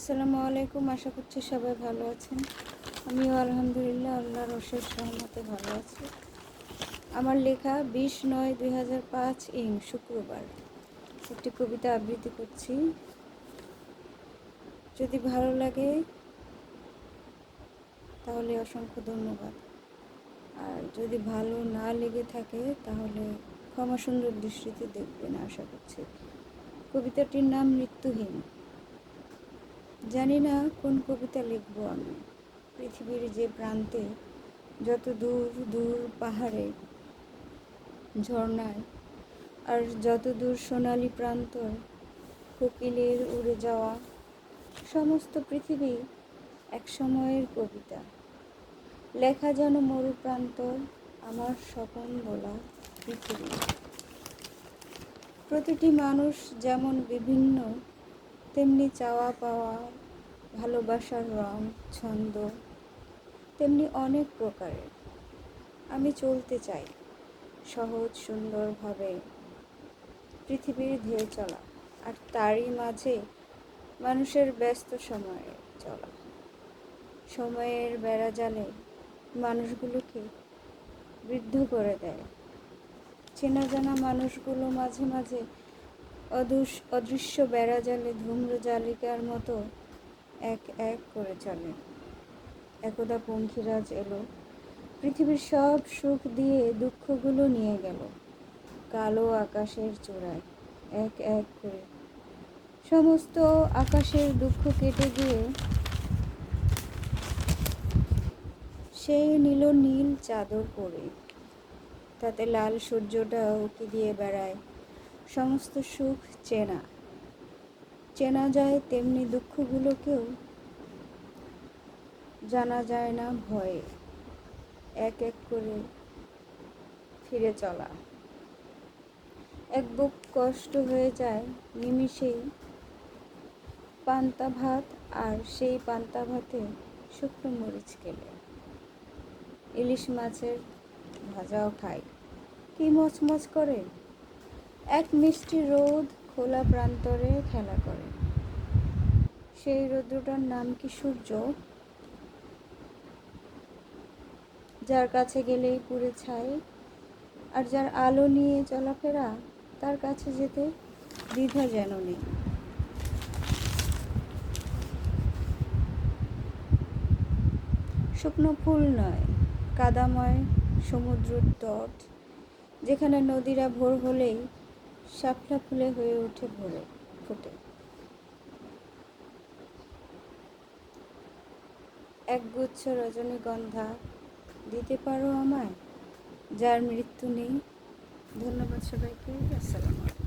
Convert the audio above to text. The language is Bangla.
আসসালামু আলাইকুম, আশা করছি সবাই ভালো আছেন। আমিও আলহামদুলিল্লাহ আল্লাহর অশেষ রহমতে ভালো আছি। আমার লেখা বিশ নয় দুই হাজার পাঁচ ইং, শুক্রবার। একটি কবিতা আবৃত্তি করছি। যদি ভালো লাগে, তাহলে অসংখ্য ধন্যবাদ। আর যদি ভালো না লেগে থাকে, তাহলে ক্ষমা সুন্দর দৃষ্টিতে দেখবেন, আশা করছি। কবিতাটির নাম মৃত্যুহীন। জানি না কোন কবিতা লিখব আমি। পৃথিবীর যে প্রান্তে যত দূর দূর পাহাড়ে ঝর্ণায় আর যত দূর সোনালি প্রান্তর কোকিলের উড়ে যাওয়া, সমস্ত পৃথিবী এক সময়ের কবিতা। লেখা যেন মরু প্রান্তর, আমার স্বপন বলা পৃথিবী। প্রতিটি মানুষ যেমন বিভিন্ন তেমনি চাওয়া পাওয়া, ভালোবাসার রং, ছন্দ তেমনি অনেক প্রকারের। আমি চলতে চাই সহজ সুন্দরভাবে পৃথিবীর ধেয়ে চলা আর তারই মাঝে মানুষের ব্যস্ত সময়ে চলা। সময়ের বেড়া জালে মানুষগুলোকে বৃদ্ধ করে দেয়। চেনা জানা মানুষগুলো মাঝে মাঝে অদৃশ, অদৃশ্য বেড়া জালে ধূম্র জালিকার মতো এক এক করে চলে। একদা পঙ্খিরাজ এলো। পৃথিবীর সব সুখ দিয়ে দুঃখগুলো নিয়ে গেল। কালো আকাশের চূড়ায় এক এক করে। সমস্ত আকাশের দুঃখ কেটে গিয়ে সেই নীল নীল চাদর পরে। তাতে লাল সূর্যটা উকি দিয়ে বেড়ায়। সমস্ত সুখ চেনা। চেনা যায় তেমনি দুঃখগুলোকেও। জানা যায় না ভয়ে। এক এক করে ফিরে চলা। এক বুক কষ্ট হয়ে যায় নিমিষেই। পান্তা ভাত আর সেই পান্তা ভাতে শুকনো মরিচ খেলে ইলিশ মাছের ভাজাও খাই। কি মচমচ করে? এক মিষ্টি রোদ খোলা প্রান্তরে খেলা করে। সেই রৌদ্রটার নাম কি সূর্য? যার কাছে গেলেই পুড়ে ছাই, আর যার আলো নিয়ে চলাফেরা, তার কাছে যেতে দ্বিধা যেন নেই। শুকনো ফুল নয়, কাদাময় সমুদ্রের তট, যেখানে নদীরা ভোর হলেই শাপলা ফুলে হয়ে ওঠে ভোরে, ফুটে। একগুচ্ছ রজনীগন্ধা দিতে পারো আমায়, যার মৃত্যু নেই। ধন্যবাদ সবাইকে, আসসালামু